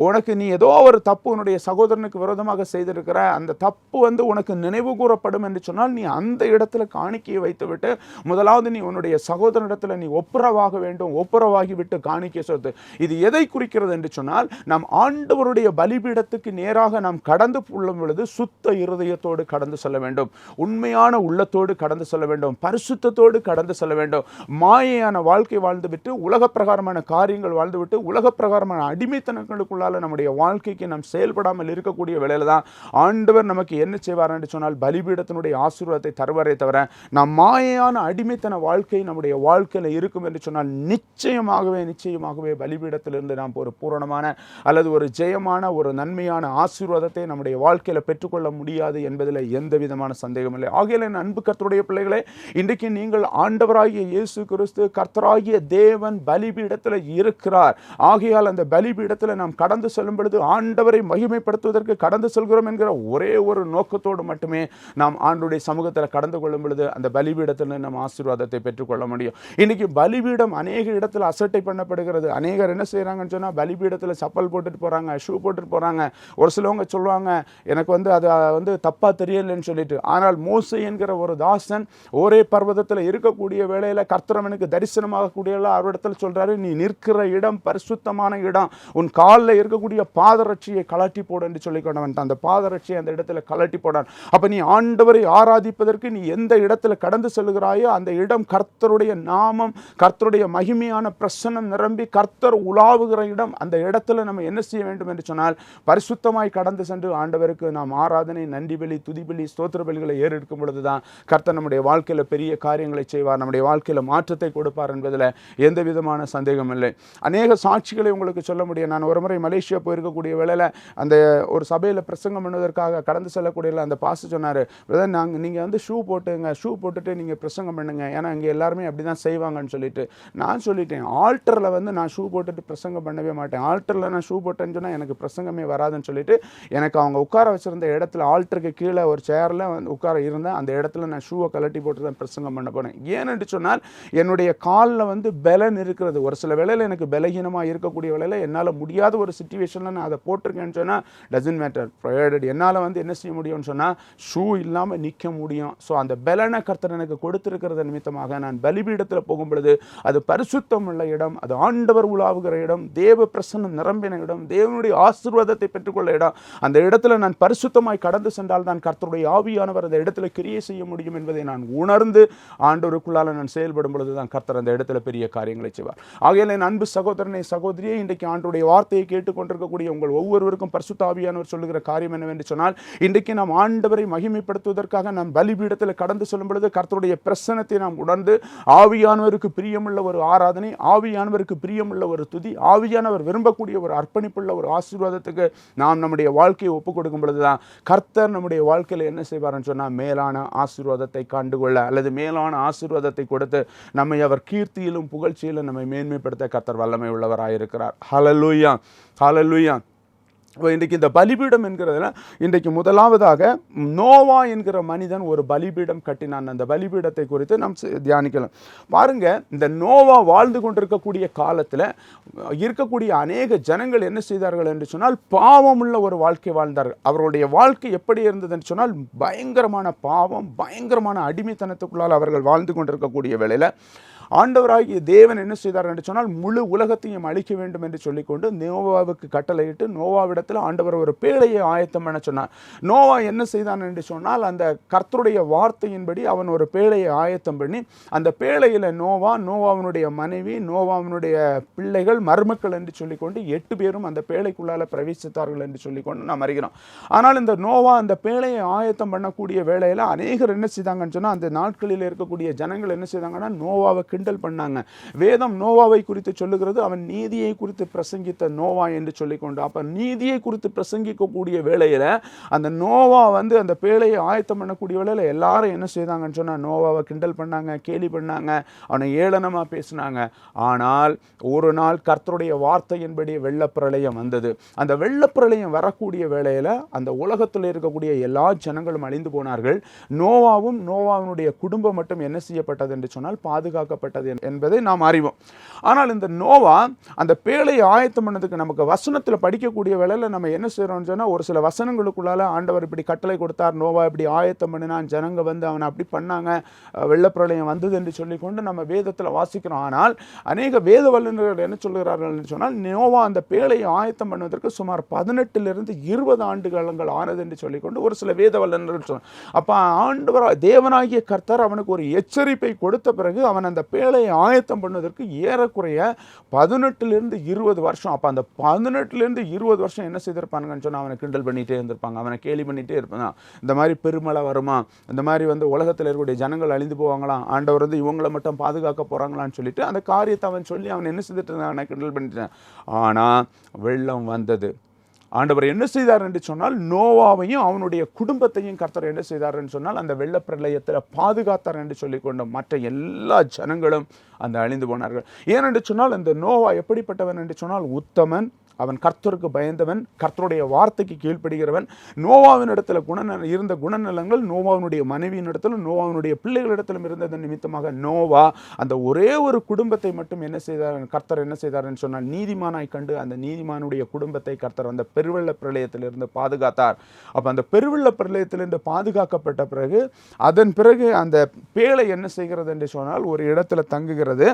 உனக்கு நீ ஏதோ ஒரு தப்பு உன்னுடைய சகோதரனுக்கு விரோதமாக செய்திருக்கிற அந்த தப்பு வந்து உனக்கு நினைவு கூறப்படும் என்று சொன்னால் நீ அந்த இடத்துல காணிக்கையை வைத்துவிட்டு முதலாவது நீ உன்னுடைய சகோதரனிடத்தில் நீ ஒப்புரவாக வேண்டும் ஒப்புரவாகிவிட்டு காணிக்கை செலுத்து. இது எதை குறிக்கிறது என்று சொன்னால் நாம் ஆண்டவருடைய பலிபீடத்துக்கு நேராக நாம் கடந்து கொள்ளும் பொழுது சுத்த இருதயத்தோடு கடந்து செல்ல வேண்டும். உண்மையான உள்ளத்தோடு கடந்து செல்ல வேண்டும். பரிசுத்தத்தோடு கடந்து செல்ல வேண்டும். மாயையான வாழ்க்கை வாழ்ந்துவிட்டு உலக பிரகாரமான காரியங்கள் வாழ்ந்துவிட்டு உலக பிரகாரமான அடிமைத்தனங்களுக்குள்ளால நம்முடைய வாழ்க்கைக்கு நாம் செயல்படாமல் இருக்கக்கூடிய வேலையில் தான் ஆண்டவர் நமக்கு என்ன செய்வார் என்று சொன்னால் பலிபீடத்தினுடைய ஆசீர்வாதத்தை தருவாரே தவிர நாம் மாயையான அடிமைத்தன வாழ்க்கை நம்முடைய வாழ்க்கையில் இருக்கும் என்று சொன்னால் நிச்சயமாகவே நிச்சயமாகவே பலிபீடத்திலிருந்து நாம் ஒரு பூரணமான அல்லது ஒரு ஜெயமான ஒரு நன்மையான ஆசீர்வாதத்தை நம்முடைய வாழ்க்கையில் பெற்றுக்கொள்ள முடியாது என்பதில் எந்த விதமான சந்தேகம் இல்லை ஆகையால் என் அன்பு கர்த்தருடைய பிள்ளைகளே இன்றைக்கு நீங்கள் ஆண்டவராகிய இயேசு கிறிஸ்து கர்த்தராகிய தேவன் பலிபீடத்தில் இருக்கிறார். ஆகையால் அந்த பலிபீடத்தில் நாம் கடந்து செல்லும் பொழுது ஆண்டவரை மகிமைப்படுத்துவதற்கு கடந்து செல்கிறோம் என்கிற ஒரே ஒரு நோக்கத்தோடு மட்டுமே நாம் ஆண்டுடைய சமூகத்தில் கடந்து கொள்ளும் பொழுது அந்த பலிபீடத்தில் நம்ம ஆசீர்வாதத்தை பெற்றுக்கொள்ள முடியும். இன்றைக்கி பலிபீடம் அநேக இடத்துல அசட்டை பண்ணப்படுகிறது. அநேகர் என்ன செய்கிறாங்கன்னு சொன்னால் பலிபீடத்தில் சப்பல் போட்டுட்டு போகிறாங்க ஷூ போட்டுட்டு போகிறாங்க ஒரு சிலவங்க சொல்லுவாங்க எனக்கு வந்து அது வந்து தப்பாக தெரியலைன்னு சொல்லிட்டு. ஆனால் மோசை என்கிற ஒரு தாசன் ஒரே பர்வதத்தில் இருக்கக்கூடிய வேளையில் கர்த்தரவனுக்கு தரிசனமாகக்கூடிய அவரிடத்தில் சொல்கிறாரு நீ நிற்கிற இடம் பரிசுத்தமான இடம். உன் காலில் இருக்கக்கூடிய பாதரட்சியை கலட்டி போட என்று சொல்லி கொண்டவன் அந்த பாதரட்சியை அந்த இடத்துல கலட்டி போடான். அப்போ நீ ஆண்டவரை ஆராதிப்பதற்கு நீ எந்த இடத்துல கடந்து செல்கிறாயோ அந்த இடம் கர்த்தருடைய நாமம் கர்த்தருடைய மகிமையான பிரசன்னம் நிரம்பி கர்த்தர் உலாவுகிற இடம் அந்த இடத்துல நம்ம என்ன செய்ய வேண்டும் என்று சொன்னால் பரிசுத்தமாய் கடந்து சென்று ஆண்டவருக்கு நாம் ஆராதனை நன்றி பலி துதி பலி ஸ்தோத்திர பலிகளை ஏறெடுக்கும் பொழுது தான் கர்த்தர் நம்முடைய வாழ்க்கையில் பெரிய காரியங்களை செய்வார் நம்முடைய வாழ்க்கையில் மாற்றத்தை கொடுப்பார் என்பதில் எந்த விதமான சந்தேகம் இல்லை. அநேக சாட்சிகளை உங்களுக்கு சொல்ல முடியும். நான் ஒரு முறை மலேசியா போயிருக்கக்கூடிய வேளையில் அந்த ஒரு சபையில் பிரசங்கம் பண்ணுவதற்காக கடந்து செல்லக்கூடிய அந்த பாச சொன்னார் பிரதர் நாங்கள் நீங்கள் வந்து ஷூ போட்டுங்க ஷூ போட்டுட்டு நீங்கள் பிரசங்கம் பண்ணுங்க. ஏன்னா இங்கே எல்லாருமே அப்படி தான் செய்வாங்கன்னு சொல்லிட்டு. நான் சொல்லிட்டேன் ஆல்டரில் வந்து நான் ஷூ போட்டுட்டு பிரசங்கம் பண்ணவே மாட்டேன். ஆல்டரில் நான் ஷூ போட்டேன்னு சொன்னால் எனக்கு பிரசங்கமே வராதுன்னு சொல்லிட்டு எனக்கு அவங்க உட்கார வச்சிருந்த இடத்துல ஆல்டருக்கு கீழே ஒரு சேரில் வந்து உட்கார இருந்தேன் அந்த இடத்துல நான் ஷூவை கலட்டி போட்டு தான் பிரசங்கம் பண்ண போனேன். ஏன்னு சொன்னால் என்னுடைய காலில் வந்து பலன் இருக்கிறது. ஒரு சில வேலையில் எனக்கு பலகீனமாக இருக்கக்கூடிய வேலையில் என்னால் முடியாத ஒரு சுச்சுவேஷனில் நான் அதை போட்டிருக்கேன்னு சொன்னால் டசன்ட் மேட்டர் ப்ரொவைடட் என்னால் வந்து என்ன செய்ய முடியும்னு சொன்னால் ஷூ இல்லாமல் நிற்க முடியும். ஸோ அந்த பலனை கர்த்தர் எனக்கு கொடுத்திருக்கிறது நிமித்தமாக நான் பலிபீடத்தில் போகும் பொழுது அது பரிசுத்தம் உள்ள இடம் அது ஆண்டவர் உலாவுகிற இடம் தேவ பிரசன்னம் நிரம்பின இடம் தேவனுடைய ஆசீர்வாதத்தை பெற்றுக்கொள்ள இடம். அந்த இடத்துல நான் பரிசுத்தமாய் கடந்து சென்றால் தான் கர்த்தருடைய ஆவியானவர் அந்த இடத்துல கிரியை செய்ய முடியும் என்பதை நான் உணர்ந்து ஆண்டவருக்குள்ளால் நான் செயல்படும் பொழுது தான் கர்த்தர் அந்த இடத்துல பெரிய காரியங்களை செய்வார். ஆகையில் என் அன்பு சகோதரனை சகோதரியே இன்றைக்கு ஆண்டுடைய வார்த்தையை கேட்டுக்கொண்டிருக்கக்கூடிய உங்கள் ஒவ்வொருவருக்கும் பரிசுத்தாவியானவர் சொல்லுகிற காரியம் என்னவென்று சொன்னால் இன்றைக்கு நாம் ஆண்டவரை மகிமைப்படுத்துவதற்காக நாம் பலிபீடத்தில் கடந்து செல்லும் பொழுது கர்த்தருடைய பிரசனத்தை நாம் உணர்ந்து ஆவியானவருக்கு பிரியமுள்ள ஒரு ஆராதனை ஆவியானவருக்கு பிரியமுள்ள ஒரு துதி ஆவியானவர் விரும்பக்கூடிய ஒரு அர்ப்பணிப்புள்ள ஒரு ஆசீர்வாதத்துக்கு நாம் நம்முடைய வாழ்க்கையை ஒப்புக் கொடுக்கும் பொழுதுதான் கர்த்தர் நம்முடைய வாழ்க்கையில் என்ன செய்வார்னு சொன்னால் மேலான ஆசீர்வாதத்தை கண்டுகொள்ள அல்லது மேலான ஆசீர்வாதத்தை கொடுத்து நம்மை அவர் கீர்த்தியிலும் புகழ்ச்சியிலும் நம்மை மேன்மைப்படுத்த கத்தர் வல்லமை உள்ளவராயிருக்கிறார் இருக்கிறார் ஹலலுயா இப்போ இன்றைக்கு இந்த பலிபீடம் என்கிறதுல இன்றைக்கு முதலாவதாக நோவா என்கிற மனிதன் ஒரு பலிபீடம் கட்டினான். அந்த பலிபீடத்தை குறித்து நாம் தியானிக்கலாம். பாருங்க இந்த நோவா வாழ்ந்து கொண்டிருக்கக்கூடிய காலத்தில் இருக்கக்கூடிய அநேக ஜனங்கள் என்ன செய்தார்கள் என்று சொன்னால் பாவமுள்ள ஒரு வாழ்க்கை வாழ்ந்தார்கள். அவருடைய வாழ்க்கை எப்படி இருந்ததுன்னு சொன்னால் பயங்கரமான பாவம் பயங்கரமான அடிமைத்தனத்துக்குள்ளால் அவர்கள் வாழ்ந்து கொண்டிருக்கக்கூடிய வேளையில் ஆண்டவராகிய தேவன் என்ன செய்தார் என்று சொன்னால் முழு உலகத்தையும் அழிக்க வேண்டும் என்று சொல்லிக்கொண்டு நோவாவுக்கு கட்டளையிட்டு நோவாவிடத்தில் ஆண்டவர் ஒரு பேழையை ஆயத்தம் பண்ண சொன்னார். நோவா என்ன செய்தான் என்று சொன்னால் அந்த கர்த்தருடைய வார்த்தையின்படி அவன் ஒரு பேழையை ஆயத்தம் பண்ணி அந்த பேழையில் நோவா நோவாவினுடைய மனைவி நோவாவினுடைய பிள்ளைகள் மருமக்கள் என்று சொல்லிக்கொண்டு எட்டு பேரும் அந்த பேழைக்குள்ளால் பிரவேசித்தார்கள் என்று சொல்லிக்கொண்டு நாம் அறிகிறோம். ஆனால் இந்த நோவா அந்த பேழையை ஆயத்தம் பண்ணக்கூடிய வேளையில் அநேகர் என்ன செய்தாங்கன்னு சொன்னால் அந்த நாட்களில் இருக்கக்கூடிய ஜனங்கள் என்ன செய்தாங்கன்னா நோவாவை கிண்டல் பண்ணாங்க. வேதம் நோவாவை குறித்து சொல்லுகிறது அவன் நீதியை குறித்து பிரசங்கித்த நோவா என்று சொல்லிக்கொண்டு அப்போ நீதியை குறித்து பிரசங்கிக்கக்கூடிய வேளையில் அந்த நோவா வந்து அந்த பேழையை ஆயத்தம் பண்ணக்கூடிய வேளையில் எல்லாரும் என்ன செய்தாங்கன்னு சொன்னால் நோவாவை கிண்டல் பண்ணாங்க கேலி பண்ணாங்க அவனை ஏளனமாக பேசினாங்க. ஆனால் ஒரு நாள் கர்த்தருடைய வார்த்தையின்படி வெள்ளப்பிரளயம் வந்தது. அந்த வெள்ளப்பிரளயம் வரக்கூடிய வேளையில் அந்த உலகத்தில் இருக்கக்கூடிய எல்லா ஜனங்களும் அழிந்து போனார்கள். நோவாவும் நோவாவினுடைய குடும்பம் மட்டும் என்ன செய்யப்பட்டது என்று சொன்னால் பாதுகாக்கப்பட்ட எப்படிப்பட்டது என்பதை நாம் அறிவோம். ஆனால் இந்த நோவா அந்த பேழையை ஆயத்தம் பண்ணதுக்கு நமக்கு வசனத்தில் படிக்கக்கூடிய வேலையில் நம்ம என்ன செய்கிறோம்னு சொன்னால் ஒரு சில வசனங்களுக்குள்ளால ஆண்டவர் இப்படி கட்டளை கொடுத்தார் நோவா இப்படி ஆயத்தம் பண்ணினான் ஜனங்க வந்து அவனை அப்படி பண்ணாங்க வெள்ளப்பிரளயம் வந்தது என்று சொல்லிக்கொண்டு நம்ம வேதத்தில் வாசிக்கிறோம். ஆனால் அநேக வேத வல்லுநர்கள் என்ன சொல்கிறார்கள் என்று சொன்னால் நோவா அந்த பேழையை ஆயத்தம் பண்ணுவதற்கு சுமார் பதினெட்டிலிருந்து இருபது ஆண்டு காலங்கள் ஆனது என்று சொல்லிக்கொண்டு ஒரு சில வேத வல்லுநர்கள் சொன்னார் அப்போ ஆண்டவர் தேவனாகிய கர்த்தர் அவனுக்கு ஒரு எச்சரிப்பை கொடுத்த பிறகு அவன் அந்த பேழையை ஆயத்தம் பண்ணுவதற்கு ஏறக்குறைய பதினெட்டுலேருந்து இருபது வருஷம். அப்போ அந்த பதினெட்டுலேருந்து இருபது வருஷம் என்ன செய்திருப்பானுங்கன்னு சொன்னால் அவனை கிண்டல் பண்ணிகிட்டே இருந்திருப்பாங்க. அவனை கேலி பண்ணிகிட்டே இருப்பாங்க. இந்த மாதிரி பெருமழை வருமா? இந்த மாதிரி வந்து உலகத்தில் இருக்கக்கூடிய ஜனங்கள் அழிந்து போவாங்களாம் ஆண்டவர் வந்து இவங்களை மட்டும் பாதுகாக்க போகிறாங்களான்னு சொல்லிட்டு அந்த காரியத்தை அவன் சொல்லி அவன் என்ன செய்துட்டு இருந்தான்? கிண்டல் பண்ணிட்டான் ஆனால் வெள்ளம் வந்தது. ஆண்டவர் என்ன செய்தார் என்று சொன்னால் நோவாவையும் அவனுடைய குடும்பத்தையும் கர்த்தர் என்ன செய்தார் என்று சொன்னால் அந்த வெள்ளப் பிரளயத்தில் பாதுகாத்தார் என்று சொல்லிக்கொண்ட மற்ற எல்லா ஜனங்களும் அந்த அழிந்து போனார்கள். ஏனென்று சொன்னால் அந்த நோவா எப்படிப்பட்டவன் என்று சொன்னால் உத்தமன் அவன் கர்த்தருக்கு பயந்தவன் கர்த்தருடைய வார்த்தைக்கு கீழ்ப்படுகிறவன். நோவாவின் இடத்துல குணநல இருந்த குணநலங்கள் நோவாவினுடைய மனைவியின் இடத்திலும் நோவாவினுடைய பிள்ளைகளிடத்திலும் இருந்ததன் நிமித்தமாக நோவா அந்த ஒரே ஒரு குடும்பத்தை மட்டும் என்ன செய்தார்? கர்த்தர் என்ன செய்தார்னு சொன்னால் நீதிமானாய் கண்டு அந்த நீதிமானுடைய குடும்பத்தை கர்த்தர் அந்த பெருவெள்ள பிரளயத்திலிருந்து பாதுகாத்தார். அப்போ அந்த பெருவெள்ள பிரளயத்திலிருந்து பாதுகாக்கப்பட்ட பிறகு அதன் பிறகு அந்த பேழை என்ன செய்கிறது என்று சொன்னால் ஒரு இடத்துல தங்குகிறது.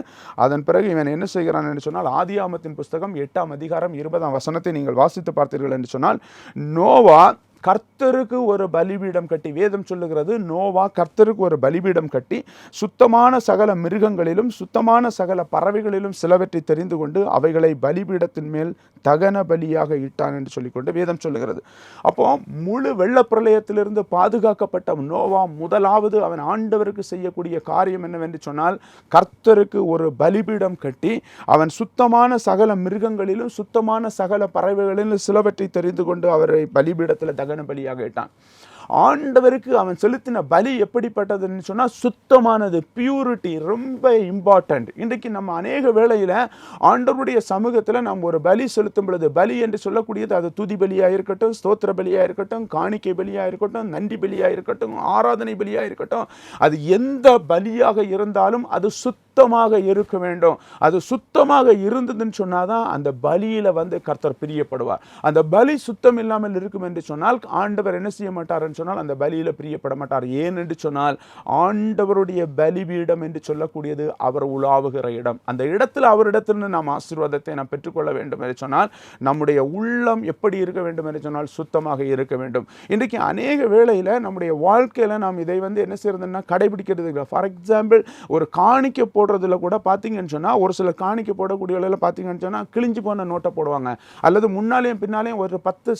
அதன் பிறகு இவன் என்ன செய்கிறான் என்று சொன்னால் ஆதியாமத்தின் புஸ்தகம் எட்டாம் அதிகாரம் இருபதாம் வசனத்தை நீங்கள் வாசித்து பார்த்தீர்கள் என்று சொன்னால் நோவா கர்த்தருக்கு ஒரு பலிபீடம் கட்டி வேதம் சொல்லுகிறது நோவா கர்த்தருக்கு ஒரு பலிபீடம் கட்டி சுத்தமான சகல மிருகங்களிலும் சுத்தமான சகல பறவைகளிலும் சிலவற்றை தெரிந்து கொண்டு அவைகளை பலிபீடத்தின் மேல் தகன பலியாக இட்டான் என்று சொல்லிக்கொண்டு வேதம் சொல்லுகிறது. அப்போ முழு வெள்ளப்பிரளயத்திலிருந்து பாதுகாக்கப்பட்ட நோவா முதலாவது அவன் ஆண்டவருக்கு செய்யக்கூடிய காரியம் என்னவென்று சொன்னால் கர்த்தருக்கு ஒரு பலிபீடம் கட்டி அவன் சுத்தமான சகல மிருகங்களிலும் சுத்தமான சகல பறவைகளிலும் சிலவற்றை தெரிந்து கொண்டு அவரை பலிபீடத்தில் தகன பலியாக இட்டான் ஆண்டவருக்கு அவன் செலுத்தின பலி எப்படிப்பட்டதுன்னு சொன்னால் சுத்தமானது பியூரிட்டி ரொம்ப இம்பார்ட்டண்ட் இன்றைக்கு நம்ம அநேக வேளையில் ஆண்டவருடைய சமூகத்தில் நாம் ஒரு பலி செலுத்தும் பொழுது பலி என்று சொல்லக்கூடியது அது துதி பலியாக இருக்கட்டும் ஸ்தோத்திர பலியாக இருக்கட்டும் காணிக்கை பலியாக இருக்கட்டும் நன்றி பலியாக இருக்கட்டும் ஆராதனை பலியாக இருக்கட்டும் அது எந்த பலியாக இருந்தாலும் அது சுத்த சுத்தமாக இருக்க வேண்டும். அது சுத்தமாக இருந்ததுன்னு சொன்னால் தான் அந்த பலியில் வந்து கர்த்தர் பிரியப்படுவார். அந்த பலி சுத்தம் இல்லாமல் இருக்கும் என்று சொன்னால் ஆண்டவர் என்ன செய்ய மாட்டார்ன்னு சொன்னால் அந்த பலியில் பிரியப்பட மாட்டார். ஏன் என்று சொன்னால் ஆண்டவருடைய பலிபீடம் என்று சொல்லக்கூடியது அவர் உலாவுகிற இடம். அந்த இடத்தில் அவரிடத்திலிருந்து நாம் ஆசீர்வாதத்தை நாம் பெற்றுக்கொள்ள வேண்டும் என்று சொன்னால் நம்முடைய உள்ளம் எப்படி இருக்க வேண்டும் என்று சொன்னால் சுத்தமாக இருக்க வேண்டும். இன்றைக்கு அநேக வேளையில் நம்முடைய வாழ்க்கையில் நாம் இதை வந்து என்ன செய்யறதுன்னா கடைபிடிக்கிறது இல்லை ஃபார் எக்ஸாம்பிள் ஒரு காணிக்க காணிக்கை போடுறதுல கூட பார்த்தீங்கன்னு சொன்னால் ஒரு சில காணிக்கை போடக்கூடிய வேளையில் பார்த்தீங்கன்னு சொன்னால் கிழிஞ்சு போன நோட்டை போடுவாங்க. அல்லது முன்னாலேயும் பின்னாலேயும் ஒரு பத்து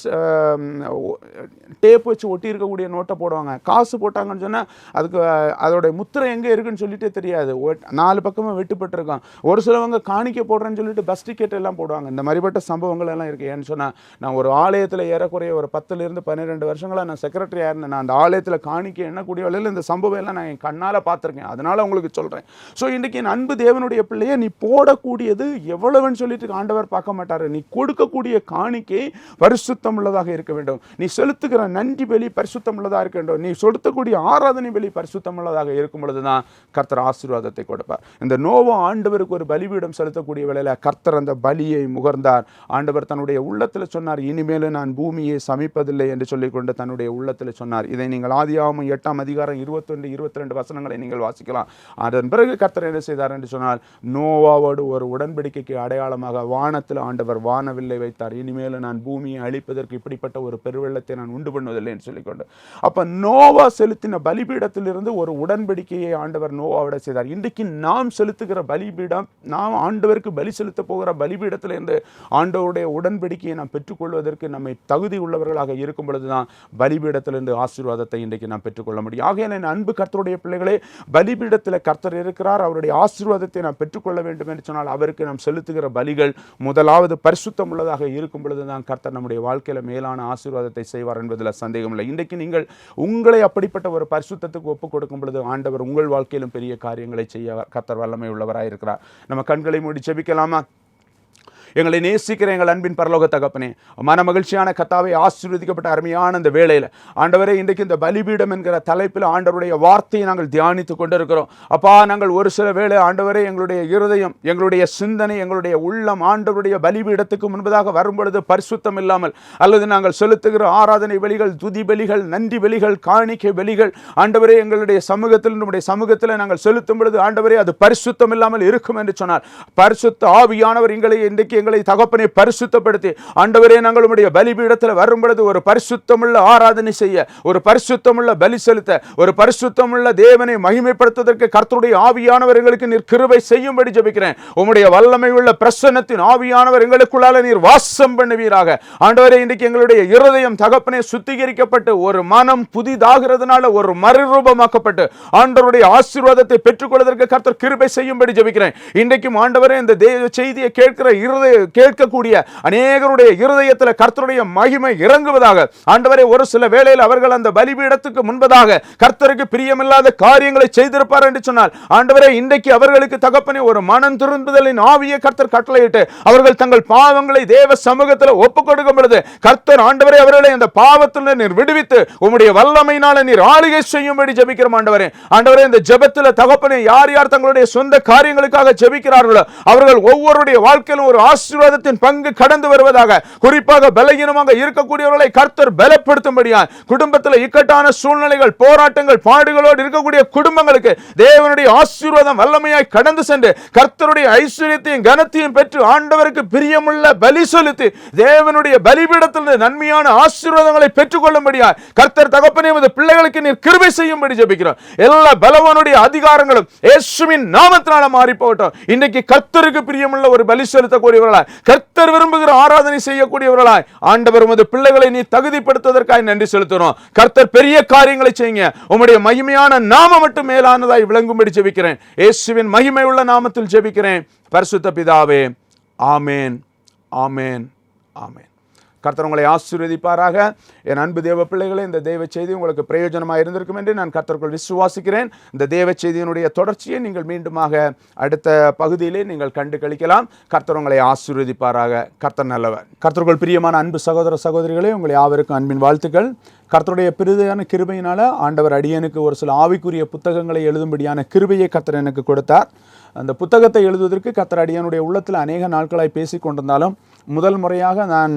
டேப் வச்சு ஒட்டி இருக்கக்கூடிய நோட்டை போடுவாங்க. காசு போட்டாங்கன்னு சொன்னால் அதுக்கு அதோடைய முத்திரை எங்கே இருக்குன்னு சொல்லிட்டே தெரியாது. நாலு பக்கமும் வெட்டுப்பட்டிருக்கும். ஒரு சிலவங்க காணிக்கை போடுறேன்னு சொல்லிட்டு பஸ் டிக்கெட் எல்லாம் போடுவாங்க. இந்த மாதிரிப்பட்ட சம்பவங்கள் எல்லாம் இருக்குது ஏன்னு சொன்னால் நான் ஒரு ஆலயத்தில் ஏறக்குறைய ஒரு பத்துலேருந்து பன்னிரெண்டு வருஷங்களாக நான் செக்ரட்டரியாக இருந்தேன். நான் அந்த ஆலயத்தில் காணிக்கை எண்ணக்கூடிய வேளையில் இந்த சம்பவம் எல்லாம் நான் என் கண்ணால் பார்த்துருக்கேன் அதனால் உங்களுக்கு சொல்கிறேன் ஸோ இன்றைக்கி என் அன்பு தேவனுடைய பிள்ளையை நீ போடக்கூடியது எவ்வளவுன்னு சொல்லிட்டு ஆண்டவர் பார்க்க மாட்டார். நீ கொடுக்கக்கூடிய காணிக்கை பரிசுத்தம் உள்ளதாக இருக்க வேண்டும். நீ செலுத்துகிற நன்றி பலி பரிசுத்தம் உள்ளதாக இருக்க வேண்டும். நீ செலுத்தக்கூடிய ஆராதனை பலி பரிசுத்தம் உள்ளதாக இருக்கும் பொழுது தான் கர்த்தர் ஆசீர்வாதத்தை கொடுப்பார். இந்த நோவா ஆண்டவருக்கு ஒரு பலிபீடம் செலுத்தக்கூடிய வேளையில் கர்த்தர் அந்த பலியை முகர்ந்தார். ஆண்டவர் தன்னுடைய உள்ளத்தில் சொன்னார் இனிமேல் நான் பூமியை சமைப்பதில்லை என்று சொல்லிக்கொண்டு தன்னுடைய உள்ளத்தில் சொன்னார். இதை நீங்கள் ஆதியாகமம் எட்டாம் அதிகாரம் இருபத்தொன்று இருபத்தி ரெண்டு வசனங்களை நீங்கள் வாசிக்கலாம். அதன் பிறகு கர்த்தர் என்ன செய்தார் என்று சொன்னால் நோவாவோடு ஒரு உடன்படிக்கைக்கு அடையாளமாக வானத்தில் ஆண்டவர் வானவில்லை வைத்தார். இனிமேல் நான் பூமியை அழிப்பதற்கு இப்படிப்பட்ட ஒரு பெருவெள்ளத்தை நான் உண்டு பண்ணுவதில்லை என்று சொல்லிக்கொண்டு. அப்ப நோவா செலுத்தின பலிபீடத்திலிருந்து ஒரு உடன்படிக்கையை ஆண்டவர் நோவாவிட செய்தார். இன்றைக்கு நாம் செலுத்துகிற பலிபீடம் நாம் ஆண்டவருக்கு பலி செலுத்த போகிற பலிபீடத்திலிருந்து ஆண்டவருடைய உடன்படிக்கையை நாம் பெற்றுக்கொள்வதற்கு நம்மை தகுதி உள்ளவர்களாக இருக்கும் பொழுதுதான் பலிபீடத்திலிருந்து ஆசீர்வாதத்தை இன்றைக்கு நாம் பெற்றுக்கொள்ள முடியும். ஆகையால் என் அன்பு கர்த்தருடைய பிள்ளைகளே பலிபீடத்தில் கர்த்தர் இருக்கிறார் அவருடைய ஆசீர்வாதத்தை நாம் பெற்றுக்கொள்ள வேண்டும் என்று சொன்னால் அவருக்கு நாம் செலுத்துகிற பலிகள் முதலாவது பரிசுத்தம் உள்ளதாக இருக்கும் பொழுதுதான் கர்த்தர் நம்முடைய வாழ்க்கையில் மேலான ஆசீர்வாதத்தை செய்வார் என்பதில் சந்தேகம் இல்லை. இன்றைக்கு நீங்கள் உங்களை அப்படிப்பட்ட ஒரு பரிசுத்தத்துக்கு ஒப்புக் கொடுக்கும் பொழுது ஆண்டவர் உங்கள் வாழ்க்கையிலும் பெரிய காரியங்களை செய்ய கர்த்தர் வல்லமை உள்ளவராக இருக்கிறார் நம்ம கண்களை மூடி செபிக்கலாமா எங்களை நேசிக்கிற எங்கள் அன்பின் பரலோக தகப்பனே மன மகிழ்ச்சியான கத்தாவை ஆசீர்வதிக்கப்பட்ட அருமையான இந்த வேளையில். ஆண்டவரே இன்றைக்கு இந்த பலிபீடம் என்கிற தலைப்பில் ஆண்டவருடைய வார்த்தையை நாங்கள் தியானித்து கொண்டிருக்கிறோம். அப்பா நாங்கள் ஒரு சில வேளை ஆண்டவரே எங்களுடைய இருதயம் எங்களுடைய சிந்தனை எங்களுடைய உள்ளம் ஆண்டவருடைய பலிபீடத்துக்கு முன்பதாக வரும்பொழுது பரிசுத்தம் இல்லாமல் அல்லது நாங்கள் செலுத்துகிற ஆராதனை வெளிகள் துதி வெளிகள் நன்றி வெளிகள் காணிக்கை வெளிகள் ஆண்டவரே எங்களுடைய சமூகத்தில் நம்முடைய சமூகத்தில் நாங்கள் செலுத்தும் பொழுது ஆண்டவரே அது பரிசுத்தம் இல்லாமல் இருக்கும் என்று சொன்னார் பரிசுத்த ஆவியானவர் எங்களை இன்றைக்கு எங்களை தகப்பனை பரிசுத்தப்படுத்தி. ஆண்டவரே நாங்கள் உடைய பலிபீடத்தில் வரும் பொழுது ஒரு பரிசுத்தமுள்ள ஆராதனை செய்ய ஒரு பரிசுத்தமுள்ள பலி செலுத்த ஒரு பரிசுத்தமுள்ள தேவனை மகிமைப்படுத்துவதற்கு கர்த்தருடைய ஆவியானவர்களுக்கு நீர் கிருபை செய்யும்படி ஜபிக்கிறேன். உம்முடைய வல்லமை உள்ள பிரசன்னத்தின் ஆவியானவர் எங்களுக்குள்ளால நீர் வாசம் பண்ணுவீராக. ஆண்டவரே இன்றைக்கு எங்களுடைய இருதயம் தகப்பனே சுத்திகரிக்கப்பட்டு ஒரு மனம் புதிதாகிறதுனால ஒரு மறுரூபமாக்கப்பட்டு ஆண்டவருடைய ஆசீர்வாதத்தை பெற்றுக்கொள்வதற்கு கர்த்தர் கிருபை செய்யும்படி ஜபிக்கிறேன். இன்றைக்கும் ஆண்டவரே இந்த தேவ செய்தியை கேட்கிற இருதய கேட்கக்கூடிய அநேகருடைய இருதயத்தில் கர்த்தருடைய மகிமை இறங்குவதாக. ஆண்டவரை ஒரு சில வேளையில் அவர்கள் அந்த பலிபீடத்துக்கு முன்பதாக கர்த்தருக்கு பிரியமில்லாத காரியங்களை செய்திருப்பார் என்று சொன்னால் ஆண்டவரை இன்றைக்கு அவர்களுக்கு தகப்பனே ஒரு மனம் திரும்புதலின் ஆவியை கர்த்தர் கட்டளையிட்டு அவர்கள் தங்கள் பாவங்களை தேவ சமூகத்தில் ஒப்புக் கொடுக்கும் பொழுது கர்த்தர் ஆண்டவரை அவர்களை அந்த பாவத்தில் நீர் விடுவித்து உம்முடைய வல்லமையினால நீர் ஆளுகை செய்யும்படி ஜபிக்கிறோம் ஆண்டவரே. ஆண்டவரே இந்த ஜபத்தில் தகப்பனே யார் யார் தங்களுடைய சொந்த காரியங்களுக்காக ஜபிக்கிறார்களோ அவர்கள் ஒவ்வொருடைய வாழ்க்கையிலும் ஒரு ஆசை ஆசீர்வாதத்தின் பங்கு கடந்து வருவதாக குறிப்பாக பலகீனமாக இருக்கக்கூடியவர்களை கர்த்தர் பலப்படுத்தும்படியா குடும்பத்தில் இக்கட்டான சூழ்நிலைகள் போராட்டங்கள் பாடுகளோடு இருக்கக்கூடிய குடும்பங்களுக்கு தேவனுடைய ஆசீர்வாதம் வல்லமையாய் கடந்து சென்று கர்த்தருடைய ஐஸ்வர்யத்தையும் கனத்தையும் பெற்று ஆண்டவருக்கு பிரியமுள்ள பலி செலுத்தி தேவனுடைய பலிபீடத்திலிருந்து நன்மையான ஆசீர்வாதங்களை பெற்றுக்கொள்ளும்படியா கர்த்தர் தகப்பனே பிள்ளைகளுக்கு நீர் கிருபை செய்யும்படி ஜபிக்கிறோம். எல்லா பலவானுடைய அதிகாரங்களும் இயேசுவின் நாமத்தினால மாறி போகட்டும். இன்னைக்கு கர்த்தருக்கு பிரியமுள்ள ஒரு பலி செலுத்தக்கூடியவர்களாய் கர்த்தர் விரும்புகிற ஆராதனை செய்யக்கூடியவர்களாய். ஆண்டவர் உமது பிள்ளைகளை நீ தகுதிப்படுத்துவதற்காக நன்றி செலுத்தணும் கர்த்தர் பெரிய காரியங்களை செய்யுங்க. உம்முடைய மகிமையான நாம மட்டும் மேலானதாய் விளங்கும்படி ஜெபிக்கிறேன். இயேசுவின் மகிமை உள்ள நாமத்தில் ஜெபிக்கிறேன். பரிசுத்த பிதாவே. ஆமேன். ஆமேன். ஆமேன். கர்த்தர் உங்களை ஆசீர்வதிப்பாராக. என் அன்பு தேவ பிள்ளைகளே இந்த தெய்வ செய்தி உங்களுக்கு பிரயோஜனமாக இருந்திருக்கும் என்று நான் கர்த்தருக்குள் விசுவாசிக்கிறேன். இந்த தேவ செய்தியினுடைய தொடர்ச்சியை நீங்கள் மீண்டுமாக அடுத்த பகுதியிலே நீங்கள் கண்டு கழிக்கலாம். கர்த்தர் உங்களை ஆசீர்வதிப்பாராக. கர்த்தர் நல்லவர். கர்த்தருக்குள் பிரியமான அன்பு சகோதர சகோதரிகளே உங்களை யாவருக்கும் அன்பின் வாழ்த்துக்கள். கர்த்தருடைய பிரிதையான கிருபையினால் ஆண்டவர் அடியனுக்கு ஒரு சில ஆவிக்குரிய புத்தகங்களை எழுதும்படியான கிருபையை கர்த்தர் எனக்கு கொடுத்தார். அந்த புத்தகத்தை எழுதுவதற்கு கர்த்தர் அடியனுடைய உள்ளத்தில் அநேக நாட்களாய் பேசி கொண்டிருந்தாலும் முதல் முறையாக நான்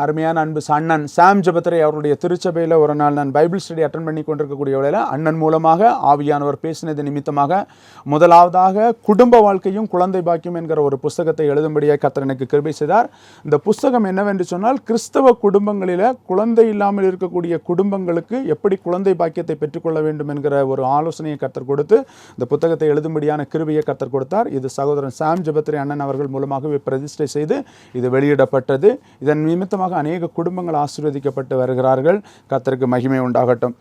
அருமையான அன்பு அண்ணன் சாம் ஜபத்ரே அவருடைய திருச்சபையில் ஒரு நாள் நான் பைபிள் ஸ்டடி அட்டன் பண்ணி கொண்டிருக்கக்கூடிய வேளையில் அண்ணன் மூலமாக ஆவியானவர் பேசினது நிமித்தமாக முதலாவதாக குடும்ப வாழ்க்கையும் குழந்தை பாக்கியம் என்கிற ஒரு புஸ்தகத்தை எழுதும்படியாக கத்தர் எனக்கு கிருபை செய்தார். இந்த புஸ்தகம் என்னவென்று சொன்னால் கிறிஸ்தவ குடும்பங்களில் குழந்தை இல்லாமல் இருக்கக்கூடிய குடும்பங்களுக்கு எப்படி குழந்தை பாக்கியத்தை பெற்றுக்கொள்ள வேண்டும் என்கிற ஒரு ஆலோசனையை கத்தர் கொடுத்து இந்த புத்தகத்தை எழுதும்படியான கிருபையை கத்தர் கொடுத்தார். இது சகோதரன் சாம் ஜபத்ரே அண்ணன் அவர்கள் மூலமாகவே பிரதிஷ்டை செய்து இது வெளியிடப்பட்டது. இதன் நிமித்தமாக அநேக குடும்பங்கள் ஆசீர்வதிக்கப்பட்டு வருகிறார்கள். கத்தருக்கு மகிமை உண்டாகட்டும்.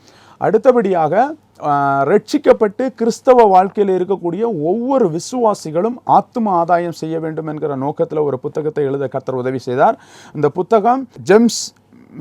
அடுத்தபடியாக ரட்சிக்கப்பட்டு கிறிஸ்தவ வாழ்க்கையில் இருக்கக்கூடிய ஒவ்வொரு விசுவாசிகளும் ஆத்ம ஆதாயம் செய்ய வேண்டும் என்கிற நோக்கத்தில் ஒரு புத்தகத்தை எழுத கத்தர் உதவி செய்தார். இந்த புத்தகம் ஜெம்ஸ்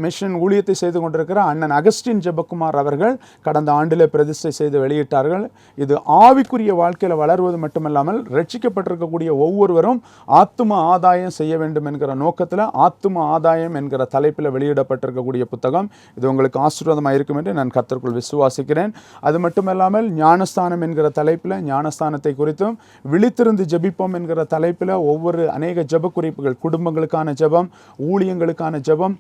மிஷன் ஊழியத்தை செய்து கொண்டிருக்கிற அண்ணன் அகஸ்டின் ஜெபக்குமார் அவர்கள் கடந்த ஆண்டில் பிரதிஷ்டை செய்து வெளியிட்டார்கள். இது ஆவிக்குரிய வாழ்க்கையில் வளர்வது மட்டுமல்லாமல் ரட்சிக்கப்பட்டிருக்கக்கூடிய ஒவ்வொருவரும் ஆத்தும ஆதாயம் செய்ய வேண்டும் என்கிற நோக்கத்தில் ஆத்தும ஆதாயம் என்கிற தலைப்பில் வெளியிடப்பட்டிருக்கக்கூடிய புத்தகம். இது உங்களுக்கு ஆசீர்வாதமாக இருக்கும் என்று நான் கத்திற்குள் விசுவாசிக்கிறேன். அது மட்டுமல்லாமல் ஞானஸ்தானம் என்கிற தலைப்பில் ஞானஸ்தானத்தை குறித்தும் விழித்திருந்து ஜெபிப்போம் என்கிற தலைப்பில் ஒவ்வொரு அநேக ஜெப குறிப்புகள் குடும்பங்களுக்கான ஜெபம் ஊழியங்களுக்கான ஜெபம்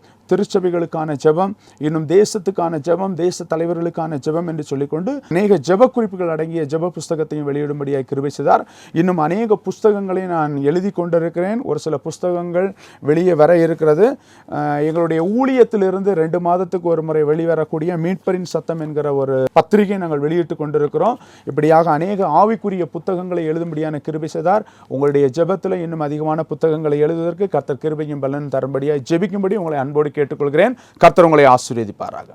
திருச்சபைகளுக்கான ஜெபம் இன்னும் தேசத்துக்கான ஜெபம் தேச தலைவர்களுக்கான ஜெபம் என்று சொல்லிக்கொண்டு அநேக ஜெப குறிப்புகள் அடங்கிய ஜெப புஸ்தகத்தையும் வெளியிடும்படியாக கிருபை செய்தார். இன்னும் அநேக புஸ்தகங்களை நான் எழுதி கொண்டிருக்கிறேன். ஒரு சில புஸ்தகங்கள் வெளியே வர இருக்கிறது. எங்களுடைய ஊழியத்திலிருந்து ரெண்டு மாதத்துக்கு ஒரு முறை வெளிவரக்கூடிய மீட்பரின் சத்தம் என்கிற ஒரு பத்திரிகை நாங்கள் வெளியிட்டு கொண்டிருக்கிறோம். இப்படியாக அநேக ஆவிக்குரிய புத்தகங்களை எழுதும்படியான கிருபை செய்தார். உங்களுடைய ஜெபத்தில் இன்னும் அதிகமான புத்தகங்களை எழுதுவதற்கு கர்த்தர் கிருபையும் பலன் தரும்படியாக ஜெபிக்கும்படி உங்களை அன்போடு கேட்டுக்கொள்கிறேன். கொள்கிறேன். கர்த்தர் உங்களை ஆசீர்வதிப்பாராக.